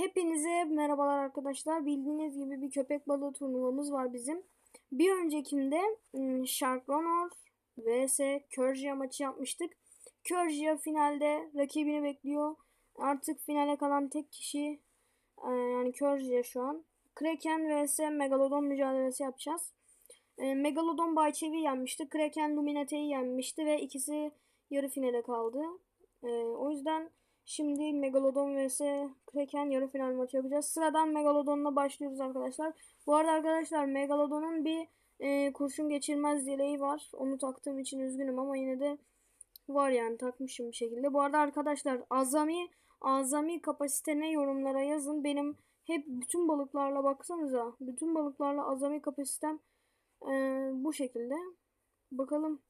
Hepinize merhabalar arkadaşlar. Bildiğiniz gibi bir köpek balığı turnuvamız var bizim. Bir öncekinde ım, Shark Runner vs Körjia maçı yapmıştık. Körjia finalde rakibini bekliyor. Artık finale kalan tek kişi e, yani Körjia şu an. Kraken vs Megalodon mücadelesi yapacağız. Megalodon Bayçevi yenmişti. Kraken Luminate'yi yenmişti ve ikisi yarı finale kaldı. O yüzden Şimdi Megalodon vs Kraken yarı final maçı yapacağız. Sıradan Megalodon'la başlıyoruz arkadaşlar. Bu arada arkadaşlar Megalodon'un bir e, kurşun geçirmez dileği var. Onu taktığım için üzgünüm ama yine de var yani takmışım bir şekilde. Bu arada arkadaşlar azami azami kapasite ne yorumlara yazın. Benim hep bütün balıklarla baksanıza. Bütün balıklarla azami kapasitem e, bu şekilde. Bakalım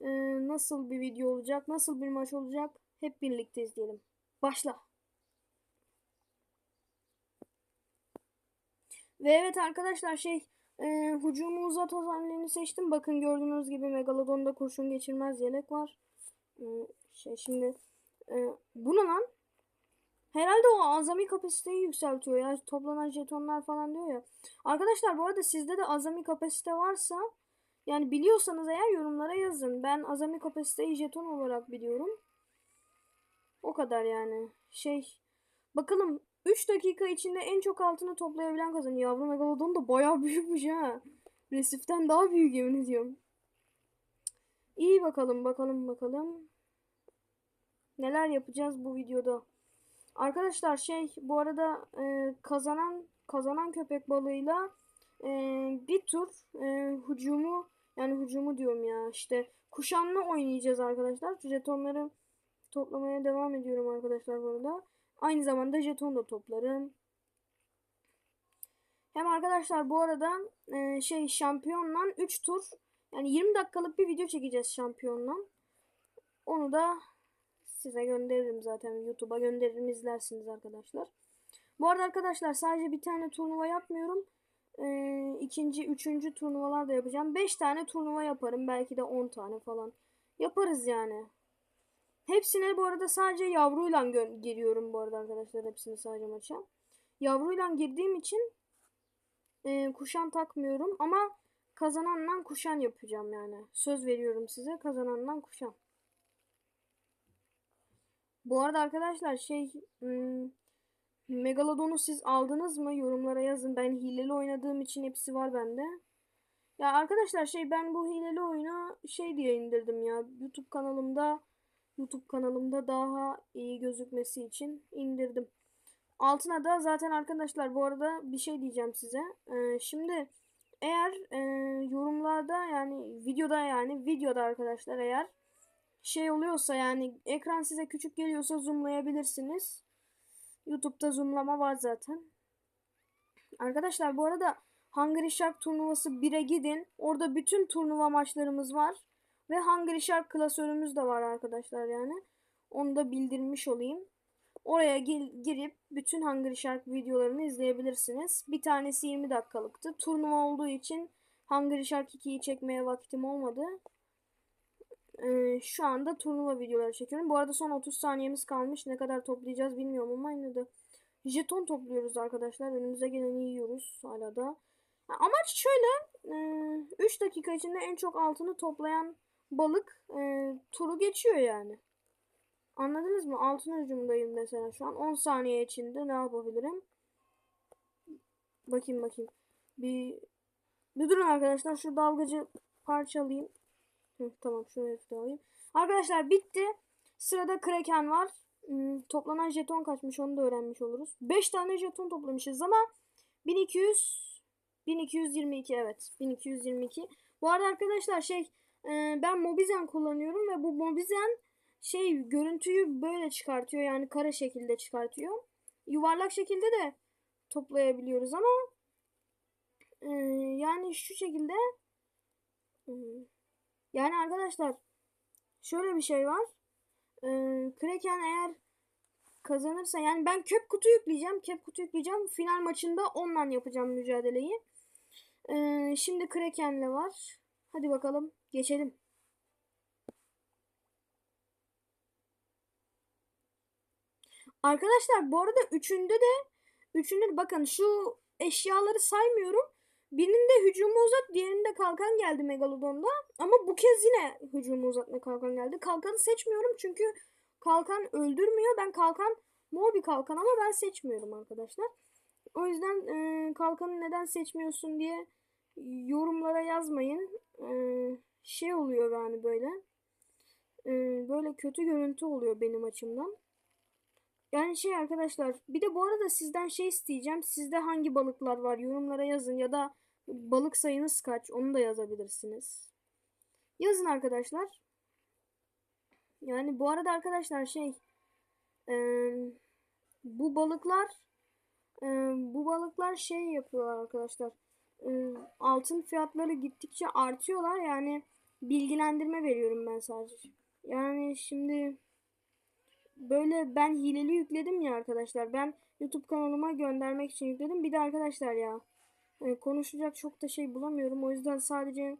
e, nasıl bir video olacak, nasıl bir maç olacak. Hep birlikte izleyelim. Başla. Ve evet arkadaşlar şey e, hücumu uzat özelliğini seçtim. Bakın gördüğünüz gibi Megalodon'da kurşun geçirmez yelek var. E, şey şimdi e, bu ne lan? Herhalde o azami kapasiteyi yükseltiyor ya. Toplanan jetonlar falan diyor ya. Arkadaşlar bu arada sizde de azami kapasite varsa yani biliyorsanız eğer yorumlara yazın. Ben azami kapasiteyi jeton olarak biliyorum. O kadar yani. Şey bakalım 3 dakika içinde en çok altını toplayabilen kazanıyor. Yavru megalodon da bayağı büyükmüş ha. Resiften daha büyük yemin ediyorum. İyi bakalım bakalım bakalım. Neler yapacağız bu videoda. Arkadaşlar şey bu arada e, kazanan kazanan köpek balığıyla e, bir tur e, hücumu yani hücumu diyorum ya işte kuşanma oynayacağız arkadaşlar. Jetonları toplamaya devam ediyorum arkadaşlar burada. Aynı zamanda jeton da toplarım. Hem arkadaşlar bu arada e, şey şampiyonla 3 tur yani 20 dakikalık bir video çekeceğiz şampiyonla. Onu da size gönderirim zaten YouTube'a gönderirim izlersiniz arkadaşlar. Bu arada arkadaşlar sadece bir tane turnuva yapmıyorum. E, ikinci, üçüncü turnuvalar da yapacağım. 5 tane turnuva yaparım. Belki de 10 tane falan. Yaparız yani. Hepsine bu arada sadece yavruyla giriyorum bu arada arkadaşlar. Hepsini sadece maça. Yavruyla girdiğim için e, kuşan takmıyorum ama kazananla kuşan yapacağım yani. Söz veriyorum size kazananla kuşan. Bu arada arkadaşlar şey hmm, Megalodon'u siz aldınız mı? Yorumlara yazın. Ben hileli oynadığım için hepsi var bende. Ya arkadaşlar şey ben bu hileli oyunu şey diye indirdim ya. YouTube kanalımda YouTube kanalımda daha iyi gözükmesi için indirdim. Altına da zaten arkadaşlar bu arada bir şey diyeceğim size. Ee, şimdi eğer e, yorumlarda yani videoda yani videoda arkadaşlar eğer şey oluyorsa yani ekran size küçük geliyorsa zoomlayabilirsiniz. YouTube'da zoomlama var zaten. Arkadaşlar bu arada Hungry Shark turnuvası 1'e gidin. Orada bütün turnuva maçlarımız var. Ve Hungry Shark klasörümüz de var arkadaşlar yani. Onu da bildirmiş olayım. Oraya girip bütün Hungry Shark videolarını izleyebilirsiniz. Bir tanesi 20 dakikalıktı. Turnuva olduğu için Hungry Shark 2'yi çekmeye vaktim olmadı. Ee, şu anda turnuva videoları çekiyorum. Bu arada son 30 saniyemiz kalmış. Ne kadar toplayacağız bilmiyorum ama yine de jeton topluyoruz arkadaşlar. Önümüze geleni yiyoruz hala da. Amaç şöyle. 3 e, dakika içinde en çok altını toplayan balık e, turu geçiyor yani. Anladınız mı? Altın hücumdayım mesela şu an. 10 saniye içinde ne yapabilirim? Bakayım bakayım. Bir, bir durun arkadaşlar. Şu dalgacı parçalayayım. Hı, tamam şunu herifi alayım. Arkadaşlar bitti. Sırada Kraken var. Hmm, toplanan jeton kaçmış onu da öğrenmiş oluruz. 5 tane jeton toplamışız ama 1200 1222 evet 1222. Bu arada arkadaşlar şey ee, ben Mobizen kullanıyorum ve bu Mobizen şey görüntüyü böyle çıkartıyor yani kare şekilde çıkartıyor. Yuvarlak şekilde de toplayabiliyoruz ama e, yani şu şekilde e, yani arkadaşlar şöyle bir şey var. E, Kraken eğer kazanırsa yani ben köp kutu yükleyeceğim. Köp kutu yükleyeceğim. Final maçında onunla yapacağım mücadeleyi. E, şimdi Kraken'le var. Hadi bakalım geçelim. Arkadaşlar bu arada üçünde de üçünde de bakın şu eşyaları saymıyorum. Birinde hücumu uzat, diğerinde kalkan geldi Megalodon'da. Ama bu kez yine hücumu uzatma kalkan geldi. Kalkanı seçmiyorum çünkü kalkan öldürmüyor. Ben kalkan mor bir kalkan ama ben seçmiyorum arkadaşlar. O yüzden e, kalkanı neden seçmiyorsun diye yorumlara yazmayın. E, şey oluyor yani böyle. E, böyle kötü görüntü oluyor benim açımdan. Yani şey arkadaşlar bir de bu arada sizden şey isteyeceğim. Sizde hangi balıklar var yorumlara yazın ya da balık sayınız kaç onu da yazabilirsiniz. Yazın arkadaşlar. Yani bu arada arkadaşlar şey e, bu balıklar e, bu balıklar şey yapıyorlar arkadaşlar. E, altın fiyatları gittikçe artıyorlar yani bilgilendirme veriyorum ben sadece. Yani şimdi böyle ben hileli yükledim ya arkadaşlar. Ben YouTube kanalıma göndermek için yükledim. Bir de arkadaşlar ya e, konuşacak çok da şey bulamıyorum. O yüzden sadece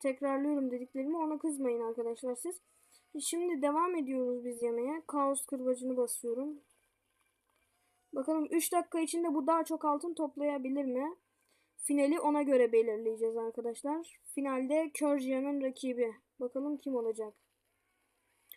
tekrarlıyorum dediklerimi ona kızmayın arkadaşlar siz. Şimdi devam ediyoruz biz yemeğe. Kaos kırbacını basıyorum. Bakalım 3 dakika içinde bu daha çok altın toplayabilir mi? Finali ona göre belirleyeceğiz arkadaşlar. Finalde Körjia'nın rakibi. Bakalım kim olacak.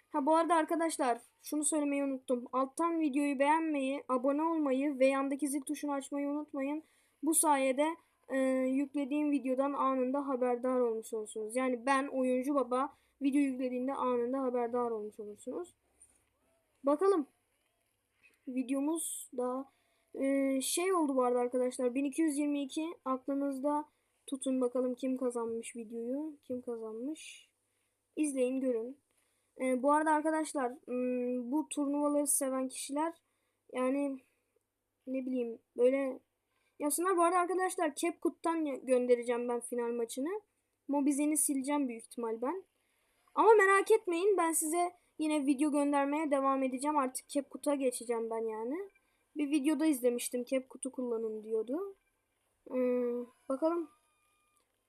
Ha bu arada arkadaşlar şunu söylemeyi unuttum. Alttan videoyu beğenmeyi, abone olmayı ve yandaki zil tuşunu açmayı unutmayın. Bu sayede e, yüklediğim videodan anında haberdar olmuş olursunuz. Yani ben oyuncu baba video yüklediğinde anında haberdar olmuş olursunuz. Bakalım. Videomuz da e, şey oldu bu arada arkadaşlar. 1222 aklınızda tutun bakalım kim kazanmış videoyu. Kim kazanmış. İzleyin görün. E, bu arada arkadaşlar bu turnuvaları seven kişiler yani ne bileyim böyle Aslında bu arada arkadaşlar CapCut'tan göndereceğim ben final maçını. Mobizen'i sileceğim büyük ihtimal ben. Ama merak etmeyin ben size yine video göndermeye devam edeceğim. Artık CapCut'a geçeceğim ben yani. Bir videoda izlemiştim CapCut'u kullanın diyordu. Ee, bakalım.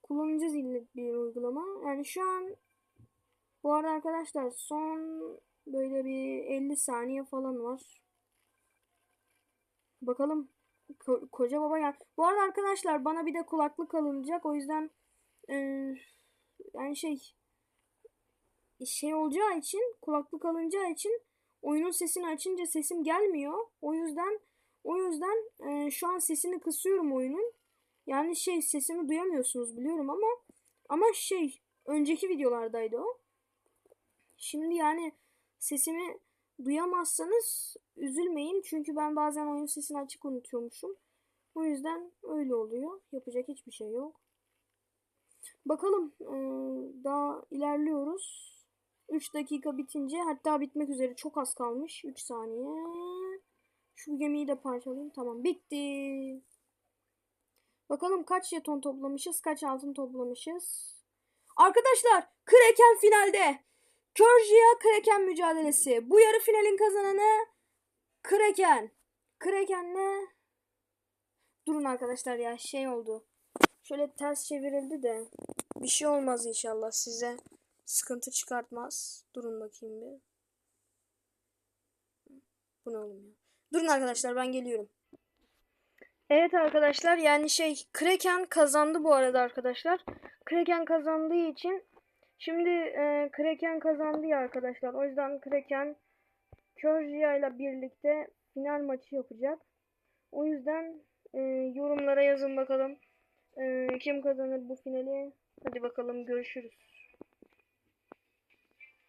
Kullanacağız illa bir uygulama. Yani şu an bu arada arkadaşlar son böyle bir 50 saniye falan var. Bakalım Ko koca baba ya. Bu arada arkadaşlar bana bir de kulaklık alınacak. O yüzden e, yani şey şey olacağı için kulaklık alınacağı için oyunun sesini açınca sesim gelmiyor. O yüzden o yüzden e, şu an sesini kısıyorum oyunun. Yani şey sesimi duyamıyorsunuz biliyorum ama ama şey önceki videolardaydı o. Şimdi yani sesimi duyamazsanız üzülmeyin. Çünkü ben bazen oyun sesini açık unutuyormuşum. O yüzden öyle oluyor. Yapacak hiçbir şey yok. Bakalım daha ilerliyoruz. 3 dakika bitince hatta bitmek üzere çok az kalmış. 3 saniye. Şu gemiyi de parçalayayım. Tamam bitti. Bakalım kaç jeton toplamışız, kaç altın toplamışız. Arkadaşlar Kraken finalde. Georgia Kraken mücadelesi. Bu yarı finalin kazananı Kraken. Kraken ne? Durun arkadaşlar ya şey oldu. Şöyle ters çevirildi de bir şey olmaz inşallah size. Sıkıntı çıkartmaz. Durun bakayım bir. Bu ne oğlum ya? Durun arkadaşlar ben geliyorum. Evet arkadaşlar yani şey Kraken kazandı bu arada arkadaşlar. Kraken kazandığı için şimdi e, Kraken kazandı ya arkadaşlar. O yüzden Kraken Körjia ile birlikte final maçı yapacak. O yüzden e, yorumlara yazın bakalım. E, kim kazanır bu finali? Hadi bakalım görüşürüz.